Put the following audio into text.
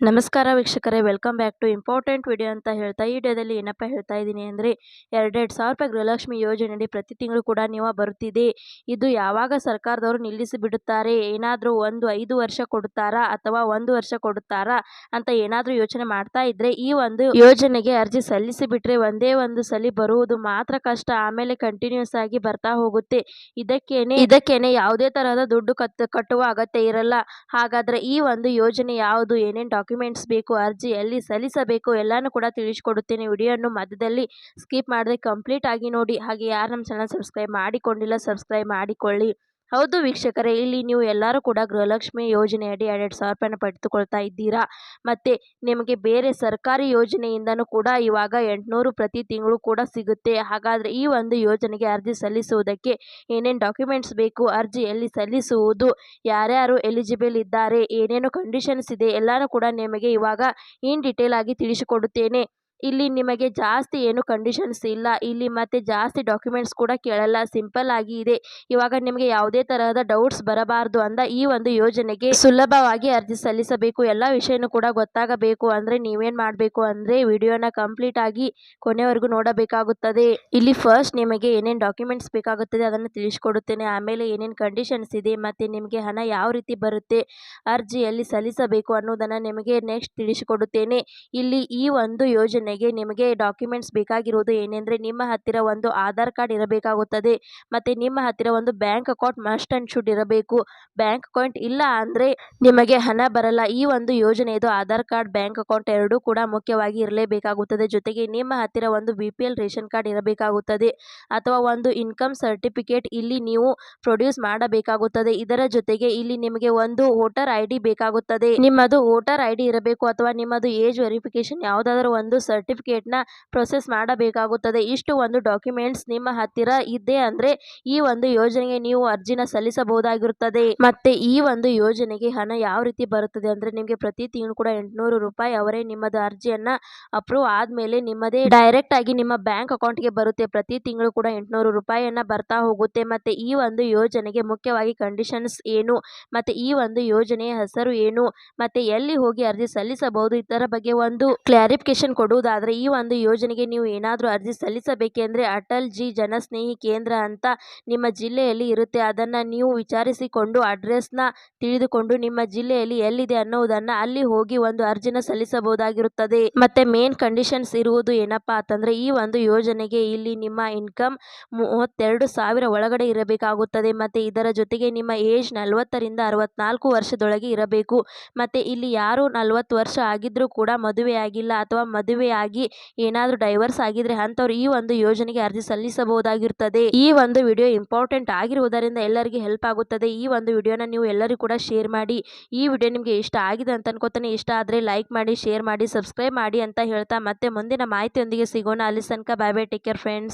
ನಮಸ್ಕಾರ ವೀಕ್ಷಕರೇ welcome back to important video ಅಂತ ಹೇಳ್ತಾ ಈ ವಿಡಿಯೋದಲ್ಲಿ ಏನಪ್ಪ ಹೇಳ್ತಾ ಇದ್ದೀನಿ ಅಂದರೆ ಎರಡೆರಡು ಸಾವಿರ ರೂಪಾಯಿ ಗೃಹಲಕ್ಷ್ಮಿ ಯೋಜನೆಯಡಿ ಪ್ರತಿ ತಿಂಗಳು ಕೂಡ ನೀವು ಬರುತ್ತಿದೆ ಇದು ಯಾವಾಗ ಸರ್ಕಾರದವರು ನಿಲ್ಲಿಸಿ ಬಿಡುತ್ತಾರೆ? ಏನಾದರೂ ಒಂದು ಐದು ವರ್ಷ ಕೊಡುತ್ತಾರಾ ಅಥವಾ ಒಂದು ವರ್ಷ ಕೊಡುತ್ತಾರಾ ಅಂತ ಏನಾದರೂ ಯೋಚನೆ ಮಾಡ್ತಾ ಇದ್ರೆ ಈ ಒಂದು ಯೋಜನೆಗೆ ಅರ್ಜಿ ಸಲ್ಲಿಸಿಬಿಟ್ರೆ ಒಂದೇ ಒಂದು ಸಲಿ ಬರುವುದು ಮಾತ್ರ ಕಷ್ಟ. ಆಮೇಲೆ ಕಂಟಿನ್ಯೂಸ್ ಆಗಿ ಬರ್ತಾ ಹೋಗುತ್ತೆ. ಇದಕ್ಕೇನೆ ಇದಕ್ಕೇನೆ ಯಾವುದೇ ತರಹದ ದುಡ್ಡು ಕಟ್ಟುವ ಅಗತ್ಯ ಇರಲ್ಲ. ಹಾಗಾದ್ರೆ ಈ ಒಂದು ಯೋಜನೆ ಯಾವುದು? ಏನೇನು ಡಾಕ್ಯುಮೆಂಟ್ಸ್ ಬೇಕು, ಅರ್ಜಿ ಎಲ್ಲಿ ಸಲ್ಲಿಸಬೇಕು ಎಲ್ಲಾನು ಕೂಡ ತಿಳಿಸ್ಕೊಡುತ್ತೇನೆ. ವಿಡಿಯೋನು ಮಧ್ಯದಲ್ಲಿ ಸ್ಕಿಪ್ ಮಾಡದೆ ಕಂಪ್ಲೀಟ್ ಆಗಿ ನೋಡಿ. ಹಾಗೆ ಯಾರು ನಮ್ಮ ಚಾನಲ್ ಸಬ್ಸ್ಕ್ರೈಬ್ ಮಾಡಿಕೊಂಡಿಲ್ಲ ಸಬ್ಸ್ಕ್ರೈಬ್ ಮಾಡಿಕೊಳ್ಳಿ. ಹೌದು ವೀಕ್ಷಕರೇ, ಇಲ್ಲಿ ನೀವು ಎಲ್ಲರೂ ಕೂಡ ಗೃಹಲಕ್ಷ್ಮಿ ಯೋಜನೆಯಡಿ ಎರಡೆರಡು ಸಾವಿರ ರೂಪಾಯಿನ ಪಡೆದುಕೊಳ್ತಾ ಇದ್ದೀರಾ? ಮತ್ತು ನಿಮಗೆ ಬೇರೆ ಸರ್ಕಾರಿ ಯೋಜನೆಯಿಂದನೂ ಕೂಡ ಇವಾಗ ಎಂಟುನೂರು ಪ್ರತಿ ತಿಂಗಳು ಕೂಡ ಸಿಗುತ್ತೆ. ಹಾಗಾದರೆ ಈ ಒಂದು ಯೋಜನೆಗೆ ಅರ್ಜಿ ಸಲ್ಲಿಸುವುದಕ್ಕೆ ಏನೇನು ಡಾಕ್ಯುಮೆಂಟ್ಸ್ ಬೇಕು, ಅರ್ಜಿ ಎಲ್ಲಿ ಸಲ್ಲಿಸುವುದು, ಯಾರ್ಯಾರು ಎಲಿಜಿಬಲ್ ಇದ್ದಾರೆ, ಏನೇನು ಕಂಡೀಷನ್ಸ್ ಇದೆ, ಎಲ್ಲನೂ ಕೂಡ ನಿಮಗೆ ಇವಾಗ ಇನ್ ಡೀಟೇಲ್ ಆಗಿ ತಿಳಿಸಿಕೊಡುತ್ತೇನೆ. ಇಲ್ಲಿ ನಿಮಗೆ ಜಾಸ್ತಿ ಏನು ಕಂಡೀಷನ್ಸ್ ಇಲ್ಲ. ಇಲ್ಲಿ ಮತ್ತೆ ಜಾಸ್ತಿ ಡಾಕ್ಯುಮೆಂಟ್ಸ್ ಕೂಡ ಕೇಳಲ್ಲ. ಸಿಂಪಲ್ ಆಗಿ ಇದೆ. ಇವಾಗ ನಿಮಗೆ ಯಾವುದೇ ತರಹದ ಡೌಟ್ಸ್ ಬರಬಾರದು ಅಂದ ಈ ಒಂದು ಯೋಜನೆಗೆ ಸುಲಭವಾಗಿ ಅರ್ಜಿ ಸಲ್ಲಿಸಬೇಕು. ಎಲ್ಲ ವಿಷಯನೂ ಕೂಡ ಗೊತ್ತಾಗಬೇಕು. ಅಂದ್ರೆ ನೀವೇನ್ ಮಾಡಬೇಕು ಅಂದ್ರೆ ವಿಡಿಯೋನ ಕಂಪ್ಲೀಟ್ ಆಗಿ ಕೊನೆವರೆಗೂ ನೋಡಬೇಕಾಗುತ್ತದೆ. ಇಲ್ಲಿ ಫಸ್ಟ್ ನಿಮಗೆ ಏನೇನು ಡಾಕ್ಯುಮೆಂಟ್ಸ್ ಬೇಕಾಗುತ್ತದೆ ಅದನ್ನು ತಿಳಿಸ್ಕೊಡುತ್ತೇನೆ. ಆಮೇಲೆ ಏನೇನು ಕಂಡೀಷನ್ಸ್ ಇದೆ ಮತ್ತೆ ನಿಮಗೆ ಹಣ ಯಾವ ರೀತಿ ಬರುತ್ತೆ, ಅರ್ಜಿಯಲ್ಲಿ ಸಲ್ಲಿಸಬೇಕು ಅನ್ನೋದನ್ನು ನಿಮಗೆ ನೆಕ್ಸ್ಟ್ ತಿಳಿಸಿಕೊಡುತ್ತೇನೆ. ಇಲ್ಲಿ ಈ ಒಂದು ಯೋಜನೆಗೆ ನಿಮಗೆ ಡಾಕ್ಯುಮೆಂಟ್ಸ್ ಬೇಕಾಗಿರುವುದು ಏನೆಂದರೆ ನಿಮ್ಮ ಹತ್ತಿರ ಒಂದು ಆಧಾರ್ ಕಾರ್ಡ್ ಇರಬೇಕಾಗುತ್ತದೆ, ಮತ್ತು ನಿಮ್ಮ ಹತ್ತಿರ ಒಂದು bank account must and should ಇರಬೇಕು. ಬ್ಯಾಂಕ್ ಅಕೌಂಟ್ ಇಲ್ಲ ಅಂದರೆ ನಿಮಗೆ ಹಣ ಬರಲ್ಲ. ಈ ಒಂದು ಯೋಜನೆಯದು ಆಧಾರ್ ಕಾರ್ಡ್, ಬ್ಯಾಂಕ್ ಅಕೌಂಟ್ ಎರಡೂ ಕೂಡ ಮುಖ್ಯವಾಗಿ ಇರಲೇಬೇಕಾಗುತ್ತದೆ. ಜೊತೆಗೆ ನಿಮ್ಮ ಹತ್ತಿರ ಒಂದು ಬಿ ರೇಷನ್ ಕಾರ್ಡ್ ಇರಬೇಕಾಗುತ್ತದೆ, ಅಥವಾ ಒಂದು ಇನ್ಕಮ್ ಸರ್ಟಿಫಿಕೇಟ್ ಇಲ್ಲಿ ನೀವು ಪ್ರೊಡ್ಯೂಸ್ ಮಾಡಬೇಕಾಗುತ್ತದೆ. ಇದರ ಜೊತೆಗೆ ಇಲ್ಲಿ ನಿಮಗೆ ಒಂದು ವೋಟರ್ ಐ ಬೇಕಾಗುತ್ತದೆ. ನಿಮ್ಮದು ವೋಟರ್ ಐ ಇರಬೇಕು, ಅಥವಾ ನಿಮ್ಮದು ಏಜ್ ವೆರಿಫಿಕೇಶನ್ ಯಾವುದಾದ್ರೂ ಒಂದು ಸರ್ಟಿಫಿಕೇಟ್ನ ಪ್ರೊಸೆಸ್ ಮಾಡಬೇಕಾಗುತ್ತದೆ. ಇಷ್ಟು ಒಂದು ಡಾಕ್ಯುಮೆಂಟ್ಸ್ ನಿಮ್ಮ ಹತ್ತಿರ ಇದೆ ಅಂದರೆ ಈ ಒಂದು ಯೋಜನೆಗೆ ನೀವು ಅರ್ಜಿನ ಸಲ್ಲಿಸಬಹುದಾಗಿರುತ್ತದೆ. ಮತ್ತೆ ಈ ಒಂದು ಯೋಜನೆಗೆ ಹಣ ಯಾವ ರೀತಿ ಬರುತ್ತದೆ ಅಂದರೆ ನಿಮಗೆ ಪ್ರತಿ ತಿಂಗಳು ಕೂಡ ಎಂಟುನೂರು ರೂಪಾಯಿ ಅವರೇ ನಿಮ್ಮದು ಅರ್ಜಿಯನ್ನ ಅಪ್ರೂವ್ ಆದಮೇಲೆ ನಿಮ್ಮದೇ ಡೈರೆಕ್ಟ್ ಆಗಿ ನಿಮ್ಮ ಬ್ಯಾಂಕ್ ಅಕೌಂಟ್ಗೆ ಬರುತ್ತೆ. ಪ್ರತಿ ತಿಂಗಳು ಕೂಡ ಎಂಟುನೂರು ರೂಪಾಯಿಯನ್ನ ಬರ್ತಾ ಹೋಗುತ್ತೆ. ಮತ್ತೆ ಈ ಒಂದು ಯೋಜನೆಗೆ ಮುಖ್ಯವಾಗಿ ಕಂಡೀಷನ್ಸ್ ಏನು? ಮತ್ತೆ ಈ ಒಂದು ಯೋಜನೆಯ ಹೆಸರು ಏನು? ಮತ್ತೆ ಎಲ್ಲಿ ಹೋಗಿ ಅರ್ಜಿ ಸಲ್ಲಿಸಬಹುದು? ಇದರ ಬಗ್ಗೆ ಒಂದು ಕ್ಲಾರಿಫಿಕೇಶನ್ ಕೊಡುವುದಾದರೆ ಈ ಒಂದು ಯೋಜನೆಗೆ ನೀವು ಏನಾದರೂ ಅರ್ಜಿ ಸಲ್ಲಿಸಬೇಕೆಂದರೆ ಅಟಲ್ ಜಿ ಜನಸ್ನೇಹಿ ಕೇಂದ್ರ ಅಂತ ನಿಮ್ಮ ಜಿಲ್ಲೆಯಲ್ಲಿ ಇರುತ್ತೆ. ಅದನ್ನು ನೀವು ವಿಚಾರಿಸಿಕೊಂಡು ಅಡ್ರೆಸ್ನ ತಿಳಿದುಕೊಂಡು ನಿಮ್ಮ ಜಿಲ್ಲೆಯಲ್ಲಿ ಎಲ್ಲಿದೆ ಅನ್ನೋದನ್ನು ಅಲ್ಲಿ ಹೋಗಿ ಒಂದು ಅರ್ಜಿನ ಸಲ್ಲಿಸಬಹುದಾಗಿರುತ್ತದೆ. ಮತ್ತೆ ಮೇನ್ ಕಂಡೀಷನ್ಸ್ ಇರುವುದು ಏನಪ್ಪಾ ಅಂತಂದ್ರೆ ಈ ಒಂದು ಯೋಜನೆಗೆ ಇಲ್ಲಿ ನಿಮ್ಮ ಇನ್ಕಮ್ ಮೂವತ್ತೆರಡು ಸಾವಿರ ಒಳಗಡೆ ಇರಬೇಕಾಗುತ್ತದೆ. ಮತ್ತೆ ಇದರ ಜೊತೆಗೆ ನಿಮ್ಮ ಏಜ್ ನಲವತ್ತರಿಂದ ಅರವತ್ನಾಲ್ಕು ವರ್ಷದೊಳಗೆ ಇರಬೇಕು. ಮತ್ತೆ ಇಲ್ಲಿ ಯಾರು ನಲವತ್ತು ವರ್ಷ ಆಗಿದ್ರೂ ಕೂಡ ಮದುವೆ ಆಗಿಲ್ಲ ಅಥವಾ ಮದುವೆಯಾಗಿ ಏನಾದರೂ ಡೈವರ್ಸ್ ಆಗಿದ್ರೆ ಅಂಥವ್ರು ಈ ಒಂದು ಯೋಜನೆಗೆ ಅರ್ಜಿ ಸಲ್ಲಿಸಬಹುದಾಗಿರುತ್ತದೆ ಈ ಒಂದು ವಿಡಿಯೋ ಇಂಪಾರ್ಟೆಂಟ್ ಆಗಿರುವುದರಿಂದ ಎಲ್ಲರಿಗೆ ಹೆಲ್ಪ್ ಆಗುತ್ತದೆ. ಈ ಒಂದು ವಿಡಿಯೋನ ನೀವು ಎಲ್ಲರಿಗೂ ಕೂಡ ಶೇರ್ ಮಾಡಿ. ಈ ವಿಡಿಯೋ ನಿಮಗೆ ಇಷ್ಟ ಆಗಿದೆ ಅಂತ ಅನ್ಕೋತಾನೆ. ಇಷ್ಟ ಆದರೆ ಲೈಕ್ ಮಾಡಿ ಶೇರ್ ಮಾಡಿ ಸಬ್ಸ್ಕ್ರೈಬ್ ಮಾಡಿ ಅಂತ ಹೇಳ್ತಾ ಮತ್ತೆ ಮುಂದಿನ ಮಾಹಿತಿಯೊಂದಿಗೆ ಸಿಗೋಣ. ಅಲ್ಲಿ ತನಕ bye bye take care friends